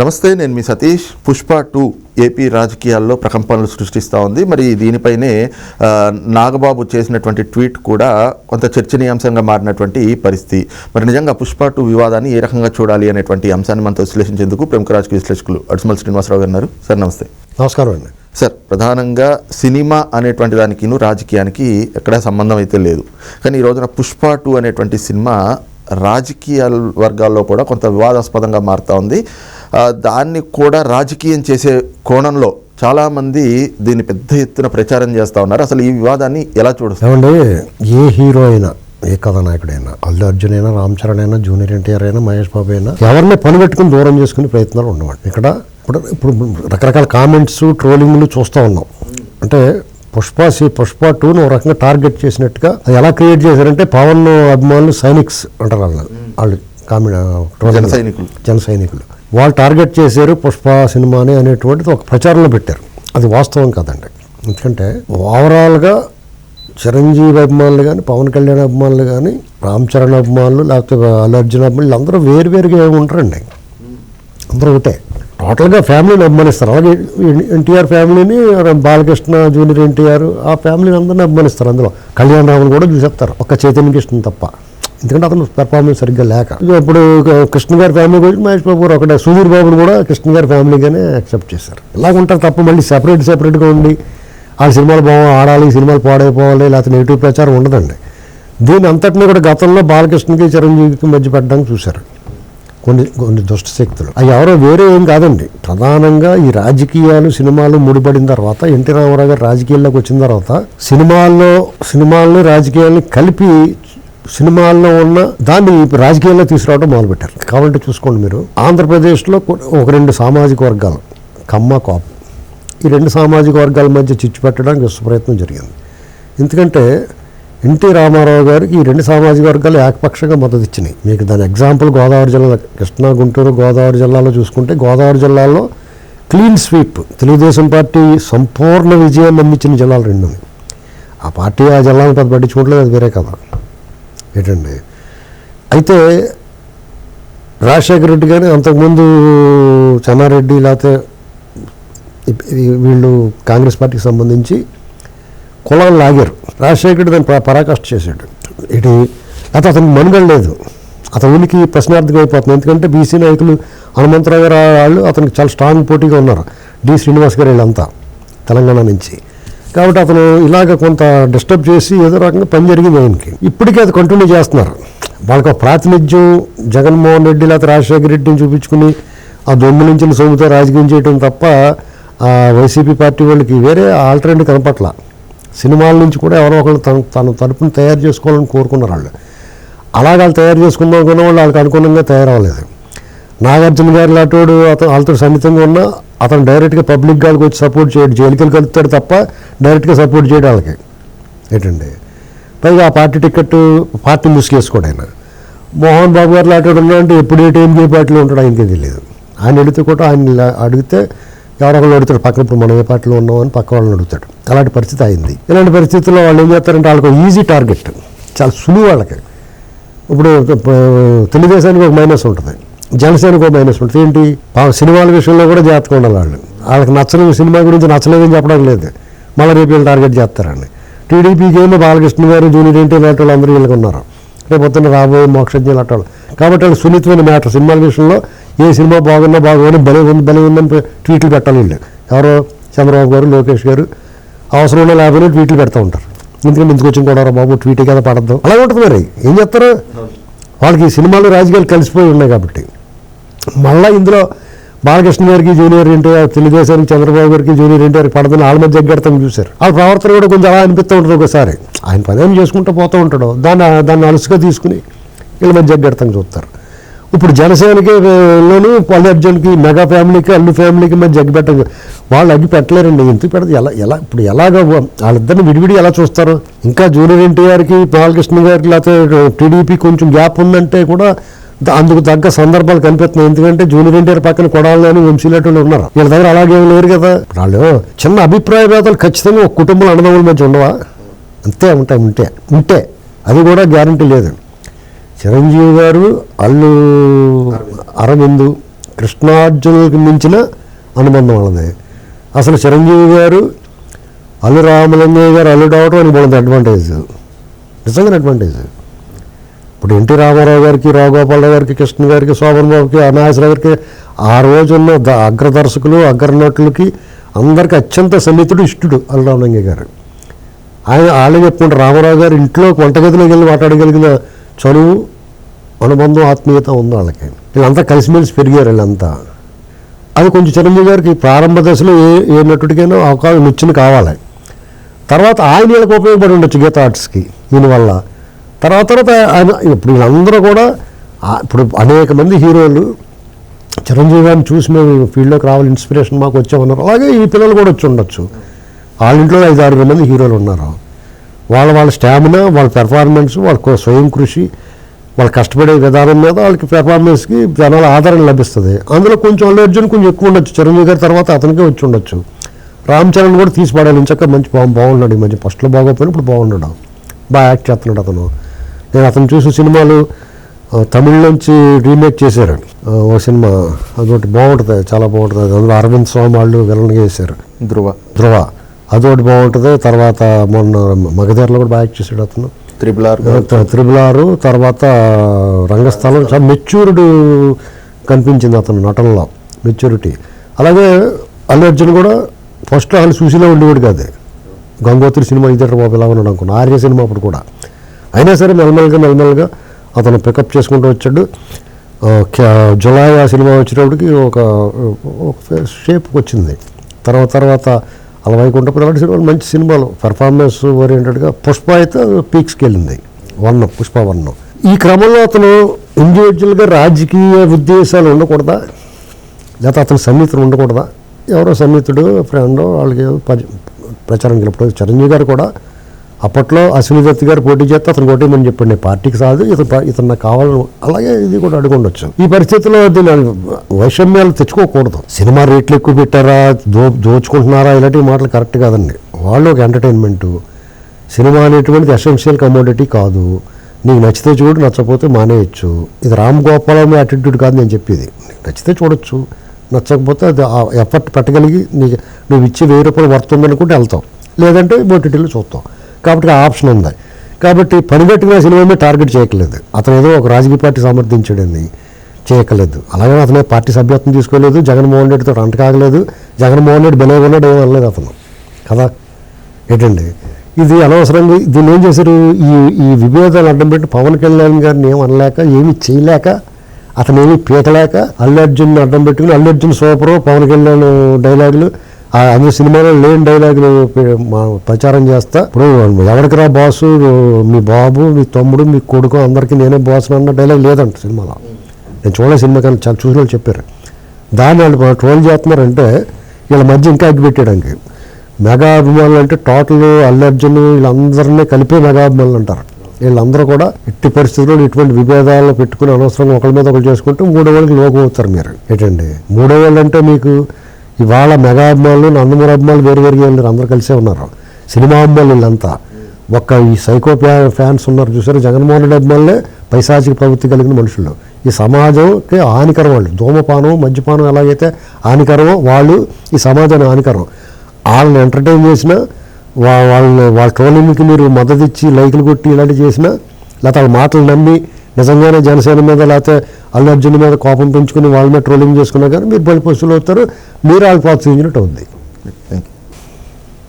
నమస్తే నేను మీ సతీష్. పుష్ప టూ ఏపీ రాజకీయాల్లో ప్రకంపనలు సృష్టిస్తూ ఉంది. మరి దీనిపైనే నాగబాబు చేసినటువంటి ట్వీట్ కూడా కొంత చర్చనీయాంశంగా మారినటువంటి పరిస్థితి. మరి నిజంగా పుష్ప టూ వివాదాన్ని ఏ రకంగా చూడాలి అనేటువంటి అంశాన్ని మనతో విశ్లేషించేందుకు ప్రముఖ రాజకీయ విశ్లేషకులు అడుసుమల్ శ్రీనివాసరావు గారు ఉన్నారు. సార్ నమస్తే. నమస్కారం అండి. సార్ ప్రధానంగా సినిమా అనేటువంటి దానికి రాజకీయానికి ఎక్కడా సంబంధం అయితే లేదు. కానీ ఈ రోజున పుష్ప టూ అనేటువంటి సినిమా రాజకీయ వర్గాల్లో కూడా కొంత వివాదాస్పదంగా మారుతూ ఉంది. దాన్ని కూడా రాజకీయం చేసే కోణంలో చాలామంది దీన్ని పెద్ద ఎత్తున ప్రచారం చేస్తూ ఉన్నారు. అసలు ఈ వివాదాన్ని ఎలా చూడండి ఏ హీరో అయినా ఏ కథానాయకుడైనా అల్లు అర్జున్ అయినా రామ్ చరణ్ అయినా జూనియర్ ఎన్టీఆర్ అయినా మహేష్ బాబు అయినా ఎవరిని పని పెట్టుకుని దూరం చేసుకునే ప్రయత్నాలు ఉండవండి. ఇక్కడ ఇప్పుడు ఇప్పుడు రకరకాల కామెంట్స్ ట్రోలింగ్లు చూస్తూ ఉన్నాం. అంటే పుష్ప సి పుష్ప టూను ఒక రకంగా టార్గెట్ చేసినట్టుగా అది ఎలా క్రియేట్ చేశారంటే పవన్ అభిమానులు సైనిక్స్ అంటారు వాళ్ళు వాళ్ళు కామెంట్ జన సైనికులు. జన సైనికులు. వాళ్ళు టార్గెట్ చేశారు పుష్ప సినిమాని అనేటువంటిది ఒక ప్రచారంలో పెట్టారు. అది వాస్తవం కాదండి. ఎందుకంటే ఓవరాల్గా చిరంజీవి అభిమానులు కానీ పవన్ కళ్యాణ్ అభిమానులు కానీ రామ్ చరణ్ అభిమానులు లేకపోతే అల్లు అర్జున్ అభిమానులు అందరూ వేరు వేరుగా ఏమి ఉంటారండి అందరూ ఒకటే. టోటల్గా ఫ్యామిలీని అభిమానిస్తారు. అలాగే ఎన్టీఆర్ ఫ్యామిలీని బాలకృష్ణ జూనియర్ ఎన్టీఆర్ ఆ ఫ్యామిలీని అందరిని అభిమానిస్తారు అందులో. కళ్యాణ్ రాములు కూడా చూసేస్తారు ఒక్క చైతన్య కృష్ణ తప్ప. ఎందుకంటే అతను పెర్ఫార్మెన్స్ సరిగ్గా లేక. ఇప్పుడు కృష్ణ గారి ఫ్యామిలీ గురించి మహేష్ బాబు గారు ఒకటే సుధీర్ బాబుని కూడా కృష్ణ గారి ఫ్యామిలీగానే యాక్సెప్ట్ చేశారు. ఇలాగ ఉంటారు తప్ప మళ్ళీ సెపరేట్ సెపరేట్గా ఉండి ఆ సినిమాలు బాగా ఆడాలి సినిమాలు పాడైపోవాలి లేకపోతే నెగిటివ్ ప్రచారం ఉండదండి. దీని అంతటినీ కూడా గతంలో బాలకృష్ణకి చిరంజీవికి మధ్య పెట్టడానికి చూశారు. కొన్ని కొన్ని దుష్ట శక్తులు. అవి ఎవరో వేరే ఏం కాదండి. ప్రధానంగా ఈ రాజకీయాలు సినిమాలు ముడిపడిన తర్వాత ఎన్టీ రామారావు గారు రాజకీయాల్లోకి వచ్చిన తర్వాత సినిమాల్లో సినిమాలను రాజకీయాలను కలిపి సినిమాల్లో ఉన్న దాన్ని రాజకీయాల్లో తీసుకురావడం మొదలుపెట్టారు. కావాలంటే చూసుకోండి మీరు. ఆంధ్రప్రదేశ్లో ఒక రెండు సామాజిక వర్గాలు కమ్మ కాపు. ఈ రెండు సామాజిక వర్గాల మధ్య చిచ్చు పెట్టడానికి విశ్వ ప్రయత్నం జరిగింది. ఎందుకంటే ఎన్టీ రామారావు గారికి ఈ రెండు సామాజిక వర్గాలు ఏకపక్షంగా మద్దతు ఇచ్చినాయి మీకు దాని ఎగ్జాంపుల్ గోదావరి జిల్లా కృష్ణా గుంటూరు గోదావరి జిల్లాలో చూసుకుంటే గోదావరి జిల్లాలో క్లీన్ స్వీప్ తెలుగుదేశం పార్టీ సంపూర్ణ విజయాన్ని అందించిన జిల్లాలు రెండు ఉన్నాయి. ఆ పార్టీ ఆ జిల్లాను పెద్ద పట్టించుకోవట్లేదు అది వేరే కదా ఏంటండి? అయితే రాజశేఖర రెడ్డి కానీ అంతకుముందు చెన్నారెడ్డి లేకపోతే వీళ్ళు కాంగ్రెస్ పార్టీకి సంబంధించి కులం లాగారు. రాజశేఖరుడు దాన్ని పరాకాష్ట చేశాడు. ఇటు అయితే అతనికి మనుగడ లేదు. అతని ఉనికి ప్రశ్నార్థకం అయిపోతుంది. ఎందుకంటే బీసీ నాయకులు హనుమంతరావు గారు వాళ్ళు అతనికి చాలా స్ట్రాంగ్ పోటీగా ఉన్నారు. డి. శ్రీనివాస్ గారు వీళ్ళంతా తెలంగాణ నుంచి. కాబట్టి అతను ఇలాగ కొంత డిస్టర్బ్ చేసి ఏదో రకంగా పని జరిగింది ఆయనకి. ఇప్పటికీ అది కంటిన్యూ చేస్తున్నారు. వాళ్ళకి ఒక ప్రాతినిధ్యం జగన్మోహన్ రెడ్డి లేకపోతే రాజశేఖర రెడ్డిని చూపించుకుని ఆ దొంగిలించిన సొమ్ముతో రాజకీయం చేయడం తప్ప ఆ వైసీపీ పార్టీ వాళ్ళకి వేరే ఆల్టర్నేటివ్ కనపట్ల. సినిమాల నుంచి కూడా ఎవరో ఒకళ్ళు తన తన తరపున తయారు చేసుకోవాలని కోరుకున్నారు వాళ్ళు. అలాగ వాళ్ళు తయారు చేసుకుందాం అనుకున్న వాళ్ళు వాళ్ళకి అనుగుణంగా తయారవ్వలేదు. నాగార్జున గారు లాంటోడు అతను వాళ్ళతో సన్నిహితంగా ఉన్న అతను డైరెక్ట్గా పబ్లిక్ గారికి వచ్చి సపోర్ట్ చేయడు జైలుకి కలుపుతాడు తప్ప డైరెక్ట్గా సపోర్ట్ చేయడం వాళ్ళకి. ఏంటండి? పైగా ఆ పార్టీ టికెట్ పార్టీ ముసుగేసుకోడు ఆయన. మోహన్ బాబు గారు లాంటి ఉన్నా అంటే ఎప్పుడు ఏ టైంకి ఏ పార్టీలో ఉంటాడు ఆయనకే తెలియదు ఆయన అడిగితే కూడా ఆయన అడిగితే ఎవరో ఒకళ్ళు అడుగుతాడు పక్కన ఇప్పుడు మనం ఏ పార్టీలో ఉన్నాం అని పక్క వాళ్ళని అడుగుతాడు. అలాంటి పరిస్థితి అయింది. ఇలాంటి పరిస్థితుల్లో వాళ్ళు ఏం చేస్తారంటే వాళ్ళకి ఈజీ టార్గెట్ చాలా సులువు వాళ్ళకి. ఇప్పుడు తెలుగుదేశానికి ఒక మైనస్ ఉంటుంది. జనసేనకు ఒక మైనస్ ఉంటుంది. ఏంటి? సినిమాల విషయంలో కూడా జాగ్రత్తగా ఉండాలి వాళ్ళు. వాళ్ళకి నచ్చని సినిమా గురించి నచ్చలేదని చెప్పడం లేదు. మళ్ళీ రేపు వీళ్ళు టార్గెట్ చేస్తారండి టీడీపీకి ఏమో బాలకృష్ణ గారు జూనియర్ ఎన్టీ లాంటి వాళ్ళు అందరూ వీళ్ళకి ఉన్నారు. రేపు పొద్దున్న రాబోయే మోక్షజ్ఞ లాంటి వాళ్ళు కాబట్టి వాళ్ళు సున్నితమైన మ్యాటర్ సినిమాల విషయంలో ఏ సినిమా బాగున్నా బాగోని భలే ఉంది భలే ఉందని ట్వీట్లు పెట్టాలి వీళ్ళు. ఎవరో చంద్రబాబు గారు లోకేష్ గారు అవసరం ఉన్న లేకపోయినా ట్వీట్లు పెడతా ఉంటారు. ఎందుకంటే ఇందుకు వచ్చిన కూడా బాబు ట్వీట్ కదా పడద్దు. అలా ఉంటుంది మరి. ఏం చేస్తారు? వాళ్ళకి సినిమాలు రాజకీయాలు కలిసిపోయి ఉన్నాయి కాబట్టి. మళ్ళీ ఇందులో బాలకృష్ణ గారికి జూనియర్ ఎన్టీఆర్ తెలుగుదేశానికి చంద్రబాబు గారికి జూనియర్ ఎన్టీఆర్ పడదని వాళ్ళ మధ్య జగ్గడతాం చూశారు. వాళ్ళ ప్రవర్తన కూడా కొంచెం అలా అనిపిస్తూ ఉంటుంది ఒకసారి. ఆయన పదేం చేసుకుంటూ పోతూ ఉంటాడు. దాన్ని దాన్ని అలుసుగా తీసుకుని వీళ్ళ మధ్య జగ్గడతాం చూస్తారు. ఇప్పుడు జనసేనకి లోను పల్లె అర్జున్కి మెగా ఫ్యామిలీకి అల్లు ఫ్యామిలీకి మధ్య జగ్గి పెట్ట వాళ్ళు అగ్గి పెట్టలేరండి. ఎందుకు పెడదు ఎలా ఎలా ఇప్పుడు ఎలాగ వాళ్ళిద్దరిని విడివిడి ఎలా చూస్తారు? ఇంకా జూనియర్ ఎన్టీఆర్కి బాలకృష్ణ గారికి లేకపోతే టీడీపీ కొంచెం గ్యాప్ ఉందంటే కూడా అందుకు తగ్గ సందర్భాలు కనిపిస్తున్నాయి. ఎందుకంటే జూనియర్ ఎన్టీఆర్ పక్కన కొడాలని వంశీలటోళ్ళు ఉన్నారు. వీళ్ళ దగ్గర అలాగే లేరు కదా. వాళ్ళు చిన్న అభిప్రాయ భేదాలు ఖచ్చితంగా ఒక కుటుంబంలో అన్నదమ్ముల మధ్య ఉండవా? అంతే ఉంటాయి ఉంటే ఉంటే. అది కూడా గ్యారంటీ లేదు చిరంజీవి గారు అల్లు అరవిందు కృష్ణార్జునులకు మించిన అనుబంధం వాళ్ళది. అసలు చిరంజీవి గారు అల్లు రామలింగయ్య గారు అల్లుడు అవడం అని వాళ్ళది అడ్వాంటేజ్ నిజంగా అడ్వాంటేజ్ ఇప్పుడు ఎన్టీ రామారావు గారికి రాఘగోపాలరావు గారికి కృష్ణ గారికి శోభన్ బాబుకి అనాయసరావు గారికి ఆ రోజున్న ద- అగ్రదర్శకులు అగ్రనటులకి అందరికీ అత్యంత సన్నిహితుడు ఇష్టుడు అల్లు రామలింగయ్య గారు. ఆయన వాళ్ళు చెప్పుకుంటారు రామారావు గారు ఇంట్లో వంటగదిలోకి వెళ్ళి మాట్లాడగలిగిన చదువు అనుబంధం ఆత్మీయత ఉంది వాళ్ళకి. వీళ్ళంతా కలిసిమెలిసి పెరిగారు వీళ్ళంతా. అది కొంచెం చిరంజీవి గారికి ప్రారంభ దశలో ఏ ఏ నటుడికైనా అవకాశం నొచ్చింది కావాలి. తర్వాత ఆయన వీళ్ళకి ఉపయోగపడి ఉండొచ్చు గీత ఆర్ట్స్కి దీనివల్ల తర్వాత తర్వాత ఆయన ఇప్పుడు వీళ్ళందరూ కూడా ఇప్పుడు అనేక మంది హీరోలు చిరంజీవి గారిని చూసి మేము ఫీల్డ్లోకి రావాలి ఇన్స్పిరేషన్ మాకు వచ్చామన్నారు అలాగే ఈ పిల్లలు కూడా వచ్చి ఉండొచ్చు. వాళ్ళ ఇంట్లో ఐదు ఆరుగురు మంది హీరోలు ఉన్నారు. వాళ్ళ వాళ్ళ స్టామినా వాళ్ళ పెర్ఫార్మెన్స్ వాళ్ళ స్వయం కృషి వాళ్ళు కష్టపడే విధానం మీద వాళ్ళకి పెర్ఫార్మెన్స్కి జనాల ఆదరణ లభిస్తుంది. అందులో కొంచెం అల్లు అర్జున్ కొంచెం ఎక్కువ ఉండొచ్చు. చిరంజీవి గారి తర్వాత అతనికే వచ్చి ఉండొచ్చు. రామ్ చరణ్ కూడా తీసి పడాలి. ఇంచక్క మంచి బాగు బాగున్నాడు ఈ మధ్య. ఫస్ట్లో బాగోపోయినా ఇప్పుడు బాగున్నాడు. బాగా యాక్ట్ చేస్తున్నాడు అతను. నేను అతను చూసిన సినిమాలు తమిళ నుంచి రీమేక్ చేశారు. ఓ సినిమా అదొకటి బాగుంటుంది. చాలా బాగుంటుంది. అందులో అరవింద్ స్వామి వాళ్ళు విలన్గా చేశారు. ధ్రువ. ధ్రువ. అదొకటి బాగుంటుంది. తర్వాత మొన్న మగధీరలో కూడా బాగా యాక్ట్ చేశాడు అతను. త్రిబుల్ ఆర్ త్రిబుల్ ఆరు తర్వాత రంగస్థలం చాలా మెచ్యూర్డ్ కనిపించింది అతను నటనలో మెచ్యూరిటీ. అలాగే అల్లు అర్జున్ కూడా ఫస్ట్లో ఆయన చూసిలో ఉండేవాడు కాదు. గంగోత్రి సినిమా ఇద్దరు బాబు ఇలా ఉన్నాడు అనుకున్నా. ఆర్య సినిమా అప్పుడు కూడా. అయినా సరే మెల్లమెల్లగా మెల్లమెల్లగా అతను పికప్ చేసుకుంటూ వచ్చాడు. జులై ఆ సినిమా వచ్చేటప్పటికి ఒక ఒక షేప్ వచ్చింది. తర్వాత తర్వాత అలా వైకుంఠపురం అలాంటి సినిమాలు మంచి సినిమాలు. పెర్ఫార్మెన్స్ ఓరియంటెడ్గా పుష్ప అయితే పీక్స్కి వెళ్ళింది వర్ణం పుష్ప వర్ణం ఈ క్రమంలో అతను ఇండివిజువల్గా రాజకీయ ఉద్దేశాలు ఉండకూడదా? లేకపోతే అతను సన్నిహితులు ఉండకూడదా? ఎవరో సన్నిహితుడు ఫ్రెండ్ వాళ్ళకి ప్రచారం ఇప్పుడు చిరంజీవి గారు కూడా అప్పట్లో అశ్విని దత్ గారు పోటీ చేస్తే అతను కొట్టేయమని చెప్పండి. నేను పార్టీకి సాదు ఇతను ఇతను నాకు కావాలని అలాగే ఇది కూడా అడుగుండొచ్చు ఈ పరిస్థితిలో దీని వైషమ్యాలు తెచ్చుకోకూడదు. సినిమా రేట్లు ఎక్కువ పెట్టారా దో దోచుకుంటున్నారా ఇలాంటి మాటలు కరెక్ట్ కాదండి. వాళ్ళు ఒక ఎంటర్టైన్మెంటు. సినిమా అనేటువంటిది ఎసెన్షియల్ కమోడిటీ కాదు. నీకు నచ్చితే చూడు నచ్చకపోతే మానేయచ్చు. ఇది రామ్ గోపాలం యాటిట్యూడ్ కాదు నేను చెప్పేది. నీకు నచ్చితే చూడొచ్చు. నచ్చకపోతే అది ఆ ఎఫర్ట్ పెట్టగలిగి నీకు నువ్వు ఇచ్చి వెయ్యి రూపాయలు వర్త్ ఉందనుకుంటే వెళ్తావు. లేదంటే ఓటీటీలో చూస్తాం కాబట్టి ఆ ఆప్షన్ ఉంది. కాబట్టి పనిగట్టిన సినిమా టార్గెట్ చేయట్లేదు అతను ఏదో ఒక రాజకీయ పార్టీ సమర్థించాడని చేయక్కర్లేదు అలాగే అతను పార్టీ సభ్యత్వం తీసుకోలేదు. జగన్మోహన్ రెడ్డితో అంట కాగలేదు. జగన్మోహన్ రెడ్డి బెలవన్నాడు ఏమీ అనలేదు అతను. కదా? ఏంటండి? ఇది అనవసరంగా దీన్ని ఏం చేశారు? ఈ ఈ విభేదాలు అడ్డం పెట్టి పవన్ కళ్యాణ్ గారిని ఏం అనలేక ఏమీ చేయలేక అతను ఏమీ పీకలేక అల్లు అర్జున్ అడ్డం పెట్టుకుని అల్లు అర్జున్ సూపరు పవన్ కళ్యాణ్ డైలాగులు ఆ సినిమాలో లేని డైలాగులు మా- ప్రచారం చేస్తా. ఇప్పుడు ఎవరికి రా బాసు? మీ బాబు మీ తమ్ముడు మీ కొడుకు అందరికీ నేనే బాసు అన్న డైలాగ్ లేదంట సినిమాలో. నేను చూడలే సినిమా కానీ చాలా చూసిన వాళ్ళు చెప్పారు. దాన్ని వాళ్ళు ట్రోల్ చేస్తున్నారంటే వీళ్ళ మధ్య ఇంకా అగ్గి పెట్టడానికి మెగా అభిమానులు అంటే టోటల్ అల్లు అర్జున్ వీళ్ళందరినీ కలిపే మెగా అభిమానులు అంటారు. వీళ్ళందరూ కూడా ఎట్టి పరిస్థితుల్లో ఇటువంటి విభేదాలు పెట్టుకుని అనవసరంగా ఒకరి మీద ఒకరు చేసుకుంటూ మూడో వాళ్ళకి లోకం అవుతారు మీరు. ఏంటండి? మూడో వాళ్ళు అంటే మీకు ఇవాళ మెగా అభిమానులు నందమూరి అభిమానులు వేరు వేరుగా వెళ్ళారు అందరూ కలిసే ఉన్నారు. సినిమా అభిమానులు వీళ్ళంతా ఒక్క ఈ సైకో ఫ్యాన్స్ ఉన్నారు చూసారు? జగన్మోహన్ రెడ్డి అభిమానులే పైశాచిక ప్రవృత్తి కలిగిన మనుషులు. ఈ సమాజంకి హానికరం వాళ్ళు. ధూమపానం మద్యపానం ఎలాగైతే హానికరమో వాళ్ళు ఈ సమాజానికి హానికరం. వాళ్ళని ఎంటర్టైన్ చేసినా వా వాళ్ళని వాళ్ళ ట్రోలింగ్కి మీరు మద్దతు ఇచ్చి లైకులు కొట్టి ఇలాంటివి చేసినా లేకపోతే వాళ్ళ మాటలు నమ్మి నిజంగానే జనసేన మీద లేకపోతే అల్లు అర్జున్ మీద కోపం పెంచుకుని వాళ్ళ మీద ట్రోలింగ్ చేసుకున్నా కానీ మీరు బలి పోస్టులు అవుతారు. మీరు వాళ్ళ ప్రోత్సహించినట్టు ఉంది థ్యాంక్ యూ